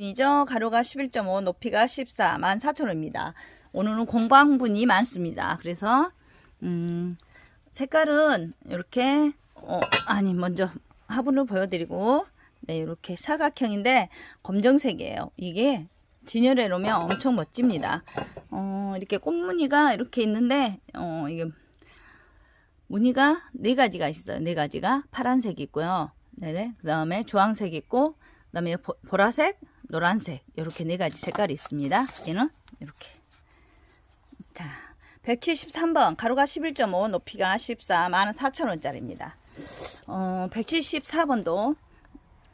이죠 가로가 11.5 높이가 14 14,000원입니다. 오늘은 공방분이 많습니다. 그래서 음, 색깔은 이렇게 어, 아니 먼저 화분을 보여드리고 네 이렇게 사각형인데 검정색이에요. 이게 진열해 놓으면 엄청 멋집니다. 어, 이렇게 꽃무늬가 이렇게 있는데 어, 이게 무늬가 네 가지가 있어요. 네 가지가 파란색 있고요. 네네. 그 다음에 주황색 있고, 그 다음에 보, 보라색, 노란색 이렇게 네 가지 색깔이 있습니다. 얘는 이렇게. 자, 173번 가로가 11.5, 높이가 14, 만원 4천원짜리입니다. 어, 174번도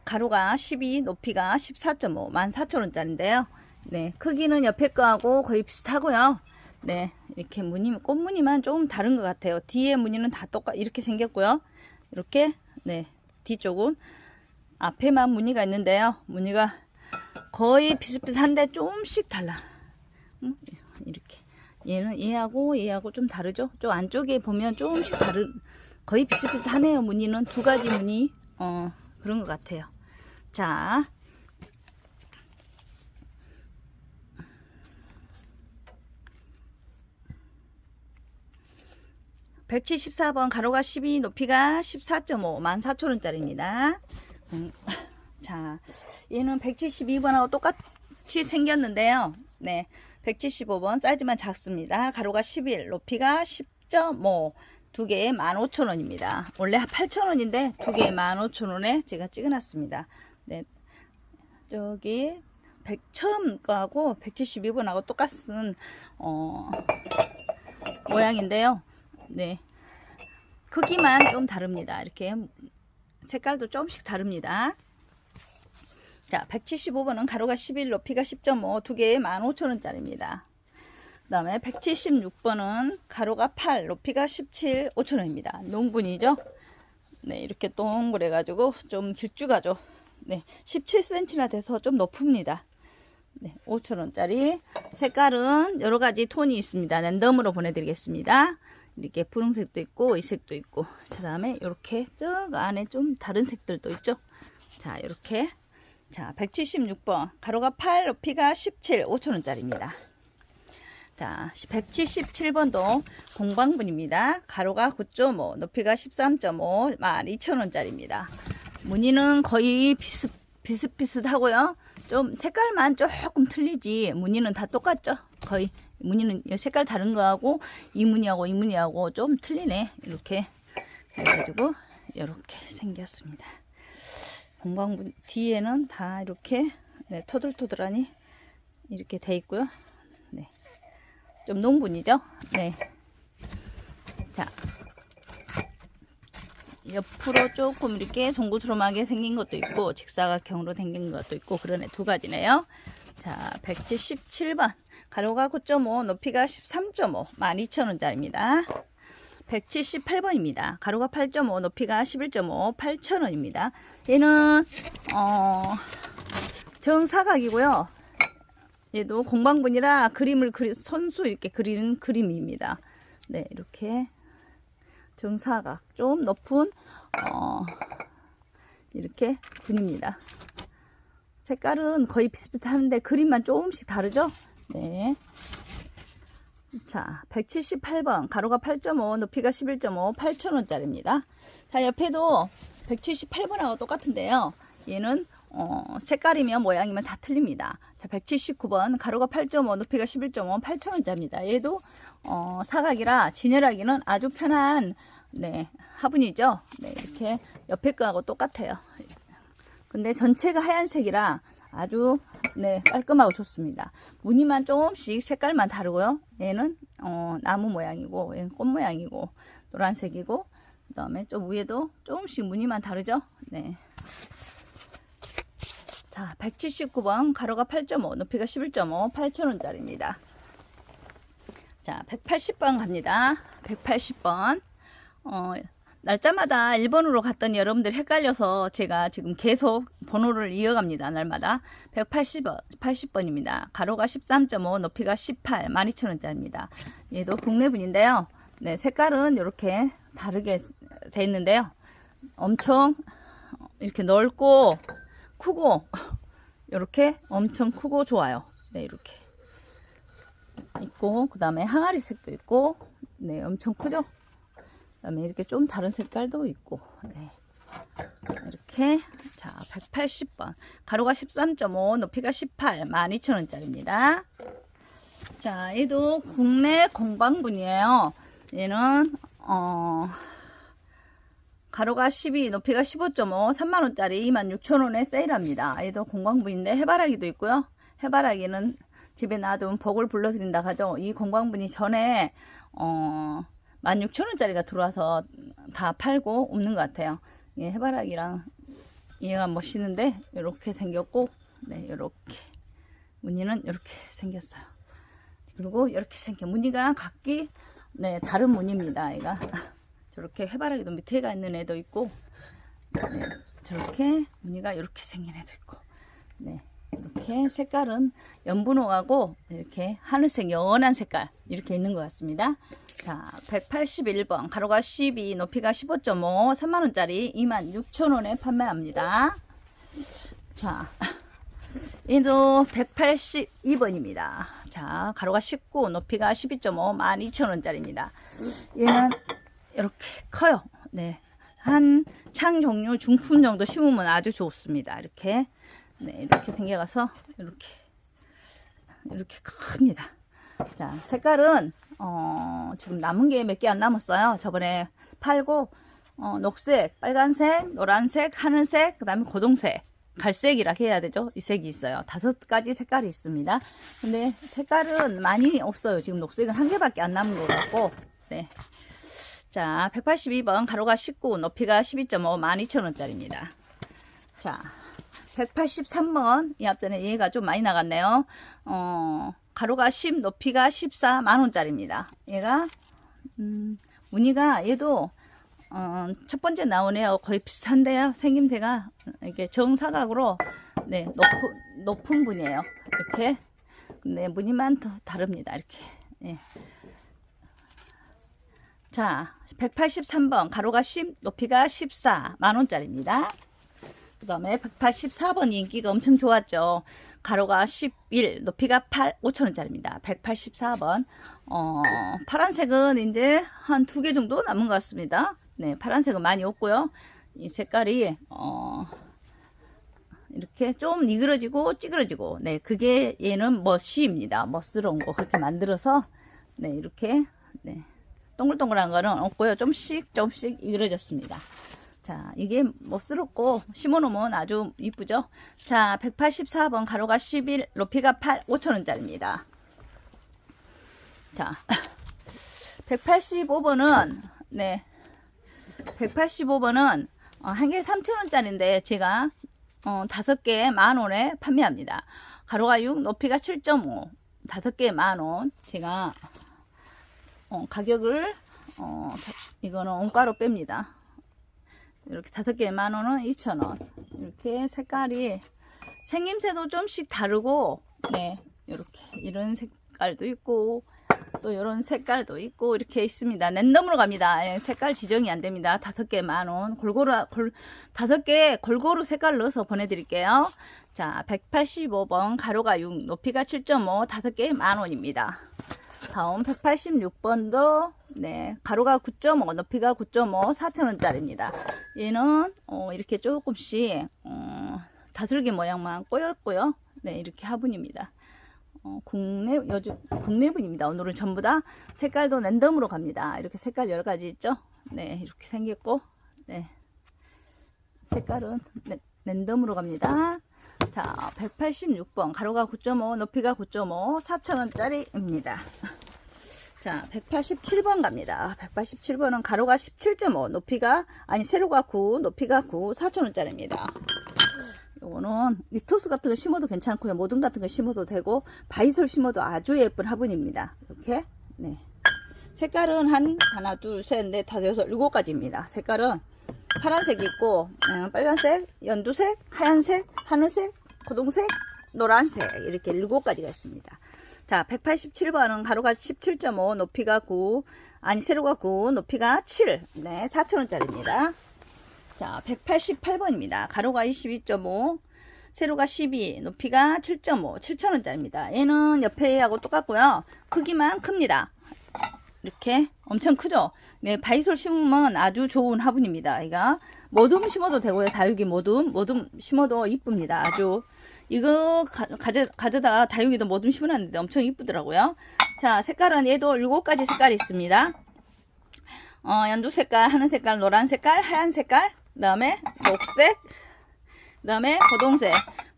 가로가 12, 높이가 14.5, 14,000원짜리인데요. 네, 크기는 옆에 거하고 거의 비슷하고요. 네, 이렇게 무늬, 꽃무늬만 조금 다른 것 같아요. 뒤에 무늬는 다 똑같, 이렇게 생겼고요. 이렇게, 네, 뒤쪽은 앞에만 무늬가 있는데요. 무늬가 거의 비슷비슷한데 조금씩 달라. 음, 이렇게. 얘는 얘하고 얘하고 좀 다르죠? 좀 안쪽에 보면 조금씩 다른, 거의 비슷비슷하네요. 무늬는 두 가지 무늬, 어, 그런 것 같아요. 자, (174번) 가로가 (12) 높이가 (14.5) (14,000원짜리입니다) 음, 자 얘는 (172번하고) 똑같이 생겼는데요 네 (175번) 사이즈만 작습니다 가로가 (11) 높이가 (10.5) 두 개에 15,000원입니다. 원래 8,000원인데 두 개에 15,000원에 제가 찍어놨습니다. 네, 저기 100 처음 거하고 172번하고 똑같은 어, 모양인데요. 네, 크기만 좀 다릅니다. 이렇게 색깔도 조금씩 다릅니다. 자, 175번은 가로가 11, 높이가 10.5, 두 개에 15,000원짜리입니다. 그 다음에 176번은 가로가 8, 높이가 17, 5천원입니다. 농분이죠. 네, 이렇게 동그래가지고 좀 길쭉하죠. 네, 17cm나 돼서 좀 높습니다. 네, 5천원짜리. 색깔은 여러 가지 톤이 있습니다. 랜덤으로 보내드리겠습니다. 이렇게 분홍색도 있고, 이 색도 있고. 그 다음에 이렇게 저 안에 좀 다른 색들도 있죠. 자, 이렇게. 자, 176번. 가로가 8, 높이가 17, 5천원짜리입니다. 자, 177번도 공방분입니다. 가로가 9.5, 높이가 13.5, 12,000원짜리입니다. 무늬는 거의 비슷, 비슷비슷하고요. 좀 색깔만 조금 틀리지, 무늬는 다 똑같죠? 거의. 무늬는 색깔 다른 거하고, 이 무늬하고 이 무늬하고 좀 틀리네. 이렇게. 해가지고, 이렇게 생겼습니다. 공방분, 뒤에는 다 이렇게, 네, 토들토들하니 이렇게 돼 있고요. 좀 농분이죠? 네. 자. 옆으로 조금 이렇게 송구스름하게 생긴 것도 있고, 직사각형으로 생긴 것도 있고, 그러네. 두 가지네요. 자, 177번. 가로가 9.5, 높이가 13.5, 12,000원짜리입니다. 178번입니다. 가로가 8.5, 높이가 11.5, 8,000원입니다. 얘는, 어, 정사각이고요. 얘도 공방분이라 그림을 그리, 선수 이렇게 그리는 그림입니다. 네, 이렇게 정사각 좀 높은 어, 이렇게 분입니다. 색깔은 거의 비슷비슷한데 그림만 조금씩 다르죠? 네. 자, 178번 가로가 8.5 높이가 11.5 8,000원짜리입니다. 자, 옆에도 178번하고 똑같은데요. 얘는 어, 색깔이면 모양이면 다 틀립니다. 자, 179번 가로가 8.5 높이가 11.5 8,000원짜리입니다. 얘도 어, 사각이라 진열하기는 아주 편한 네, 화분이죠. 네, 이렇게 옆에 거하고 똑같아요. 근데 전체가 하얀색이라 아주 네, 깔끔하고 좋습니다. 무늬만 조금씩 색깔만 다르고요. 얘는 어, 나무 모양이고 얘는 꽃 모양이고 노란색이고 그 다음에 좀 위에도 조금씩 무늬만 다르죠. 네. 자, 179번 가로가 8.5, 높이가 11.5, 8,000원짜리입니다. 자, 180번 갑니다. 180번. 어, 날짜마다 1번으로 갔더니 여러분들 헷갈려서 제가 지금 계속 번호를 이어갑니다. 날마다. 180번, 80번입니다. 가로가 13.5, 높이가 18, 12,000원짜리입니다. 얘도 국내분인데요. 네, 색깔은 이렇게 다르게 돼 있는데요. 엄청 이렇게 넓고 크고 이렇게 엄청 크고 좋아요. 네, 이렇게 있고 그 다음에 항아리 색도 있고 네, 엄청 크죠? 그 다음에 이렇게 좀 다른 색깔도 있고. 네. 이렇게. 자 180번. 가로가 13.5 높이가 18 12,000원짜리입니다. 자 얘도 국내 공방분이에요. 얘는 어 가로가 12 높이가 15.5 3만원짜리 26,000원에 세일합니다. 얘도 공방분인데 해바라기도 있고요. 해바라기는 집에 놔두면 복을 불러드린다 하죠. 이 공방분이 전에 어 16,000원짜리가 들어와서 다 팔고 없는 것 같아요. 예, 해바라기랑 얘가 멋있는데 이렇게 생겼고 네 이렇게. 무늬는 이렇게 생겼어요. 그리고 이렇게 생겨. 무늬가 각기 네 다른 무늬입니다 얘가. 저렇게 해바라기도 밑에가 있는 애도 있고 네, 저렇게 무늬가 이렇게 생긴 애도 있고 네 이렇게 색깔은 연분홍하고 이렇게 하늘색 연한 색깔 이렇게 있는 것 같습니다. 자, 181번 가로가 12 높이가 15.5 3만원짜리 26,000원에 판매합니다. 자, 얘도 182번입니다. 자, 가로가 19 높이가 12.5 12,000원짜리입니다. 얘는 이렇게 커요. 네. 한 창 종류 중품 정도 심으면 아주 좋습니다. 이렇게 네, 이렇게 생겨가서 이렇게 이렇게 큽니다. 자, 색깔은 어, 지금 남은 게 몇 개 안 남았어요. 저번에 팔고 어, 녹색, 빨간색, 노란색, 하늘색, 그 다음에 고동색, 갈색이라 해야 되죠. 이 색이 있어요. 다섯 가지 색깔이 있습니다. 근데 색깔은 많이 없어요. 지금 녹색은 한 개밖에 안 남은 것 같고. 네. 자, 182번 가로가 19, 높이가 12.5, 12,000원짜리입니다. 자, 183번 이 앞전에 얘가 좀 많이 나갔네요. 어, 가로가 10, 높이가 14, 만원짜리입니다. 얘가 음, 무늬가 얘도 어, 첫 번째 나오네요. 거의 비슷한데요. 생김새가 이게 정사각으로 네 높은 높은 분이에요. 이렇게 네 무늬만 더 다릅니다. 이렇게 예. 자 183번 가로가 10 높이가 14 만원짜리입니다. 그 다음에 184번 인기가 엄청 좋았죠. 가로가 11, 높이가 8, 5천원짜리입니다. 184번. 어, 파란색은 이제 한 두 개 정도 남은 것 같습니다. 네, 파란색은 많이 없고요. 이 색깔이, 어, 이렇게 좀 이그러지고 찌그러지고, 네, 그게 얘는 멋이입니다. 멋스러운 거 그렇게 만들어서, 네, 이렇게, 네, 동글동글한 거는 없고요. 좀씩, 좀씩 이그러졌습니다. 자, 이게 멋스럽고 심어놓으면 아주 이쁘죠? 자, 184번 가로가 11, 높이가 8, 5천원짜리입니다. 자, 185번은, 네, 185번은 어, 한개 3천원짜리인데 제가 어, 다섯 개 만원에 판매합니다. 가로가 6, 높이가 7.5, 다섯 개 만원. 제가 어, 가격을 어, 이거는 원가로 뺍니다. 이렇게 다섯 개에 만 원은 2천 원. 이렇게 색깔이 생김새도 좀씩 다르고, 네, 이렇게 이런 색깔도 있고, 또 이런 색깔도 있고 이렇게 있습니다. 랜덤으로 갑니다. 예, 색깔 지정이 안 됩니다. 다섯 개 만 원. 골고루 골 다섯 개 골고루 색깔 넣어서 보내드릴게요. 자, 185번 가로가 6, 높이가 7.5, 다섯 개 만 원입니다. 다음 186번도 네 가로가 9.5 높이가 9.5 4천원짜리입니다. 얘는 어, 이렇게 조금씩 어, 다슬기 모양만 꼬였고요. 네 이렇게 화분입니다. 어, 국내 요즘 국내분입니다. 오늘은 전부 다 색깔도 랜덤으로 갑니다. 이렇게 색깔 여러 가지 있죠? 네 이렇게 생겼고 네. 색깔은 네, 랜덤으로 갑니다. 자 186번 가로가 9.5 높이가 9.5 4천원짜리입니다 자 187번 갑니다. 187번은 가로가 17.5 높이가 아니 세로가 9 높이가 9 4천원짜리입니다. 요거는 리토스 같은 거 심어도 괜찮고요. 모든 같은 거 심어도 되고 바이솔 심어도 아주 예쁜 화분입니다. 이렇게? 네. 색깔은 한 하나 둘 셋 넷 다섯 여섯 일곱 가지입니다. 색깔은 파란색 있고 음, 빨간색, 연두색, 하얀색, 하늘색, 고동색, 노란색 이렇게 일곱 가지가 있습니다. 자, 187번은 가로가 17.5, 높이가 9, 아니 세로가 9, 높이가 7, 네, 4천원짜리입니다. 자, 188번입니다. 가로가 22.5, 세로가 12, 높이가 7.5, 7,000원짜리입니다. 얘는 옆에 하고 똑같고요. 크기만 큽니다. 이렇게 엄청 크죠? 네, 바이솔 심으면 아주 좋은 화분입니다. 이가 모둠 심어도 되고요. 다육이 모둠, 모둠 심어도 이쁩니다. 아주 이거 가, 가져, 가져다 다육이도 모둠 심어놨는데 엄청 이쁘더라고요. 자, 색깔은 얘도 7가지 색깔이 있습니다. 어, 연두 색깔, 하늘 색깔, 노란 색깔, 하얀 색깔, 그 다음에 녹색, 그 다음에 고동색,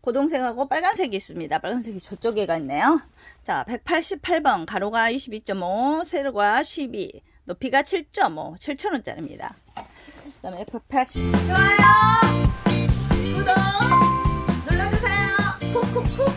고동색하고 빨간색이 있습니다. 빨간색이 저쪽에 가 있네요. 자, 188번, 가로가 22.5, 세로가 12, 높이가 7.5, 7,000원짜리입니다. 그 다음에 180. 좋아요! 구독! 눌러주세요! 쿡쿡쿡!